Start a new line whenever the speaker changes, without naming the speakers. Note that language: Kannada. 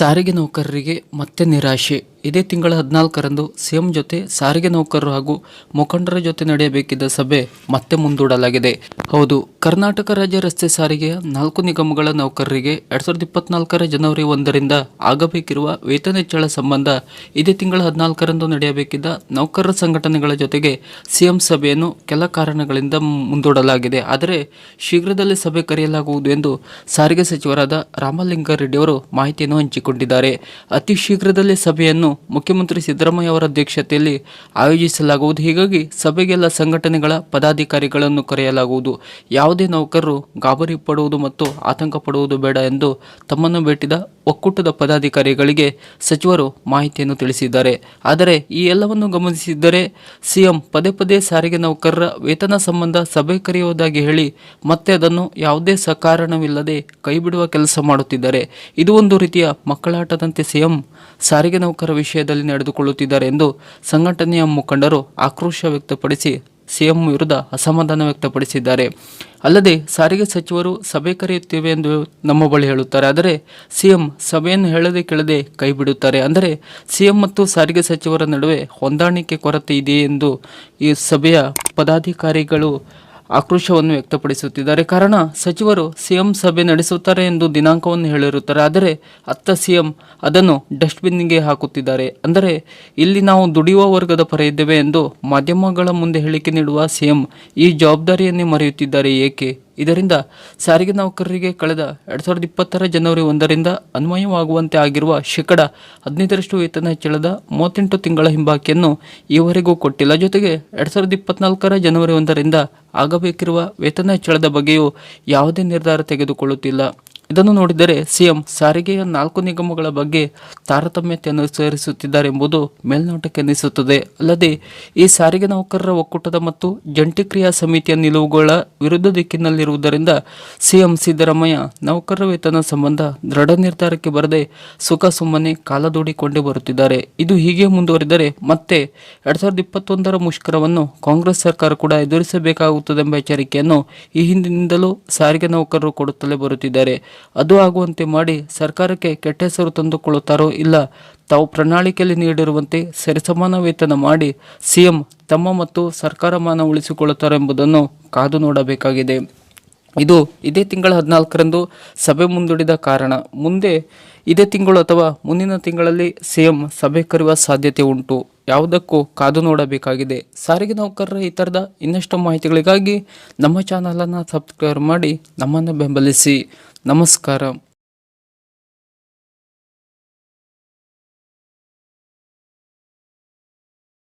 ಸಾರಿಗೆ ನೌಕರರಿಗೆ ಮತ್ತೆ ನಿರಾಶೆ. ಇದೇ ತಿಂಗಳ ಹದಿನಾಲ್ಕರಂದು ಸಿಎಂ ಜೊತೆ ಸಾರಿಗೆ ನೌಕರರು ಹಾಗೂ ಮುಖಂಡರ ಜೊತೆ ನಡೆಯಬೇಕಿದ್ದ ಸಭೆ ಮತ್ತೆ ಮುಂದೂಡಲಾಗಿದೆ. ಹೌದು, ಕರ್ನಾಟಕ ರಾಜ್ಯ ರಸ್ತೆ ಸಾರಿಗೆಯ ನಾಲ್ಕು ನಿಗಮಗಳ ನೌಕರರಿಗೆ ಎರಡ್ ಸಾವಿರದ ಇಪ್ಪತ್ನಾಲ್ಕರ ಜನವರಿ ಒಂದರಿಂದ ಆಗಬೇಕಿರುವ ವೇತನ ಹೆಚ್ಚಳ ಸಂಬಂಧ ಇದೇ ತಿಂಗಳ ಹದಿನಾಲ್ಕರಂದು ನಡೆಯಬೇಕಿದ್ದ ನೌಕರರ ಸಂಘಟನೆಗಳ ಜೊತೆಗೆ ಸಿಎಂ ಸಭೆಯನ್ನು ಕೆಲ ಕಾರಣಗಳಿಂದ ಮುಂದೂಡಲಾಗಿದೆ. ಆದರೆ ಶೀಘ್ರದಲ್ಲೇ ಸಭೆ ಕರೆಯಲಾಗುವುದು ಎಂದು ಸಾರಿಗೆ ಸಚಿವರಾದ ರಾಮಲಿಂಗಾರೆಡ್ಡಿ ಅವರು ಮಾಹಿತಿಯನ್ನು ಹಂಚಿಕೊಂಡಿದ್ದಾರೆ. ಅತಿ ಶೀಘ್ರದಲ್ಲೇ ಸಭೆಯನ್ನು ಮುಖ್ಯಮಂತ್ರಿ ಸಿದ್ದರಾಮಯ್ಯ ಅವರ ಅಧ್ಯಕ್ಷತೆಯಲ್ಲಿ ಆಯೋಜಿಸಲಾಗುವುದು. ಹೀಗಾಗಿ ಸಭೆಗೆಲ್ಲ ಸಂಘಟನೆಗಳ ಪದಾಧಿಕಾರಿಗಳನ್ನು ಕರೆಯಲಾಗುವುದು. ಯಾವುದೇ ನೌಕರರು ಗಾಬರಿ ಪಡುವುದು ಮತ್ತು ಆತಂಕ ಪಡುವುದು ಬೇಡ ಎಂದು ತಮ್ಮನ್ನು ಭೇಟಿದ ಒಕ್ಕೂಟದ ಪದಾಧಿಕಾರಿಗಳಿಗೆ ಸಚಿವರು ಮಾಹಿತಿಯನ್ನು ತಿಳಿಸಿದ್ದಾರೆ. ಆದರೆ ಈ ಎಲ್ಲವನ್ನು ಗಮನಿಸಿದ್ದರೆ ಸಿಎಂ ಪದೇ ಪದೇ ಸಾರಿಗೆ ನೌಕರರ ವೇತನ ಸಂಬಂಧ ಸಭೆ ಕರೆಯುವುದಾಗಿ ಹೇಳಿ ಮತ್ತೆ ಅದನ್ನು ಯಾವುದೇ ಸಕಾರಣವಿಲ್ಲದೆ ಕೈಬಿಡುವ ಕೆಲಸ ಮಾಡುತ್ತಿದ್ದಾರೆ. ಇದು ಒಂದು ರೀತಿಯ ಮಕ್ಕಳಾಟದಂತೆ ಸಿಎಂ ಸಾರಿಗೆ ನೌಕರರ ವಿಷಯದಲ್ಲಿ ನಡೆದುಕೊಳ್ಳುತ್ತಿದ್ದಾರೆ ಎಂದು ಸಂಘಟನೆಯ ಮುಖಂಡರು ಆಕ್ರೋಶ ವ್ಯಕ್ತಪಡಿಸಿ ಸಿಎಂ ವಿರುದ್ಧ ಅಸಮಾಧಾನ ವ್ಯಕ್ತಪಡಿಸಿದ್ದಾರೆ. ಅಲ್ಲದೆ ಸಾರಿಗೆ ಸಚಿವರು ಸಭೆ ಕರೆಯುತ್ತೇವೆ ಎಂದು ನಮ್ಮ ಬಳಿ ಹೇಳುತ್ತಾರೆ. ಆದರೆ ಸಿಎಂ ಸಭೆಯನ್ನು ಹೇಳದೆ ಕೇಳದೆ ಕೈಬಿಡುತ್ತಾರೆ ಅಂದರೆ ಸಿಎಂ ಮತ್ತು ಸಾರಿಗೆ ಸಚಿವರ ನಡುವೆ ಹೊಂದಾಣಿಕೆ ಕೊರತೆ ಇದೆಯೇ ಎಂದು ಈ ಸಭೆಯ ಪದಾಧಿಕಾರಿಗಳು ಆಕ್ರೋಶವನ್ನು ವ್ಯಕ್ತಪಡಿಸುತ್ತಿದ್ದಾರೆ. ಕಾರಣ, ಸಚಿವರು ಸಿಎಂ ಸಭೆ ನಡೆಸುತ್ತಾರೆ ಎಂದು ದಿನಾಂಕವನ್ನು ಹೇಳಿರುತ್ತಾರೆ. ಆದರೆ, ಅತ್ತ ಸಿಎಂ ಅದನ್ನು ಡಸ್ಟ್ಬಿನ್ಗೆ ಹಾಕುತ್ತಿದ್ದಾರೆ. ಅಂದರೆ, ಇಲ್ಲಿ ನಾವು ದುಡಿಯುವ ವರ್ಗದ ಪರ ಇದ್ದೇವೆ ಎಂದು ಮಾಧ್ಯಮಗಳ ಮುಂದೆ ಹೇಳಿಕೆ ನೀಡುವ ಸಿಎಂ ಈ ಜವಾಬ್ದಾರಿಯನ್ನೇ ಮರೆಯುತ್ತಿದ್ದಾರೆ. ಏಕೆ? ಇದರಿಂದ ಸಾರಿಗೆ ನೌಕರರಿಗೆ ಕಳೆದ ಎರಡ್ ಸಾವಿರದ ಇಪ್ಪತ್ತರ ಜನವರಿ ಒಂದರಿಂದ ಅನ್ವಯವಾಗುವಂತೆ ಆಗಿರುವ ಶೇಕಡ ಹದಿನೈದರಷ್ಟು ವೇತನ ಹೆಚ್ಚಳದ ಮೂವತ್ತೆಂಟು ತಿಂಗಳ ಹಿಂಬಾಕಿಯನ್ನು ಈವರೆಗೂ ಕೊಟ್ಟಿಲ್ಲ. ಜೊತೆಗೆ ಎರಡ್ ಸಾವಿರದ ಇಪ್ಪತ್ನಾಲ್ಕರ ಜನವರಿ ಒಂದರಿಂದ ಆಗಬೇಕಿರುವ ವೇತನ ಹೆಚ್ಚಳದ ಬಗ್ಗೆಯೂ ಯಾವುದೇ ನಿರ್ಧಾರ ತೆಗೆದುಕೊಳ್ಳುತ್ತಿಲ್ಲ. ಇದನ್ನು ನೋಡಿದರೆ ಸಿಎಂ ಸಾರಿಗೆಯ ನಾಲ್ಕು ನಿಗಮಗಳ ಬಗ್ಗೆ ತಾರತಮ್ಯತೆ ಅನುಸರಿಸುತ್ತಿದ್ದಾರೆ ಎಂಬುದು ಮೇಲ್ನೋಟಕ್ಕೆ ಅನಿಸುತ್ತದೆ ಅಲ್ಲದೆ ಈ ಸಾರಿಗೆ ನೌಕರರ ಒಕ್ಕೂಟದ ಮತ್ತು ಜಂಟಿ ಕ್ರಿಯಾ ಸಮಿತಿಯ ನಿಲುವುಗಳ ವಿರುದ್ಧ ದಿಕ್ಕಿನಲ್ಲಿರುವುದರಿಂದ ಸಿಎಂ ಸಿದ್ದರಾಮಯ್ಯ ನೌಕರರ ವೇತನ ಸಂಬಂಧ ದೃಢ ನಿರ್ಧಾರಕ್ಕೆ ಬರದೆ ಸುಖ ಸುಮ್ಮನೆ ಕಾಲದೂಡಿಕೊಂಡೇ ಬರುತ್ತಿದ್ದಾರೆ. ಇದು ಹೀಗೆ ಮುಂದುವರಿದರೆ ಮತ್ತೆ ಎರಡ್ ಸಾವಿರದ ಇಪ್ಪತ್ತೊಂದರ ಮುಷ್ಕರವನ್ನು ಕಾಂಗ್ರೆಸ್ ಸರ್ಕಾರ ಕೂಡ ಎದುರಿಸಬೇಕಾಗುತ್ತದೆ ಎಂಬ ಎಚ್ಚರಿಕೆಯನ್ನು ಈ ಹಿಂದಿನಿಂದಲೂ ಸಾರಿಗೆ ನೌಕರರು ಕೊಡುತ್ತಲೇ ಬರುತ್ತಿದ್ದಾರೆ. ಅದು ಆಗುವಂತೆ ಮಾಡಿ ಸರ್ಕಾರಕ್ಕೆ ಕೆಟ್ಟ ಹೆಸರು ತಂದುಕೊಳ್ಳುತ್ತಾರೋ ಇಲ್ಲ, ತಾವು ಪ್ರಣಾಳಿಕೆಯಲ್ಲಿ ನೀಡಿರುವಂತೆ ಸರಿಸಮಾನ ವೇತನ ಮಾಡಿ ಸಿಎಂ ತಮ್ಮ ಮತ್ತು ಸರ್ಕಾರ ಮಾನ ಉಳಿಸಿಕೊಳ್ಳುತ್ತಾರೆ ಎಂಬುದನ್ನು ಕಾದು ನೋಡಬೇಕಾಗಿದೆ. ಇದು ಇದೇ ತಿಂಗಳ ಹದಿನಾಲ್ಕರಂದು ಸಭೆ ಮುಂದೂಡಿದ ಕಾರಣ. ಮುಂದೆ ಇದೇ ತಿಂಗಳು ಅಥವಾ ಮುಂದಿನ ತಿಂಗಳಲ್ಲಿ ಸಿಎಂ ಸಭೆ ಕರೆಯುವ ಸಾಧ್ಯತೆ ಉಂಟು. ಯಾವುದಕ್ಕೂ ಕಾದು ನೋಡಬೇಕಾಗಿದೆ. ಸಾರಿಗೆ ನೌಕರರ ಈ ಥರದ ಇನ್ನಷ್ಟು ಮಾಹಿತಿಗಳಿಗಾಗಿ ನಮ್ಮ ಚಾನಲನ್ನು ಸಬ್ಸ್ಕ್ರೈಬ್ ಮಾಡಿ ನಮ್ಮನ್ನು ಬೆಂಬಲಿಸಿ. ನಮಸ್ಕಾರ.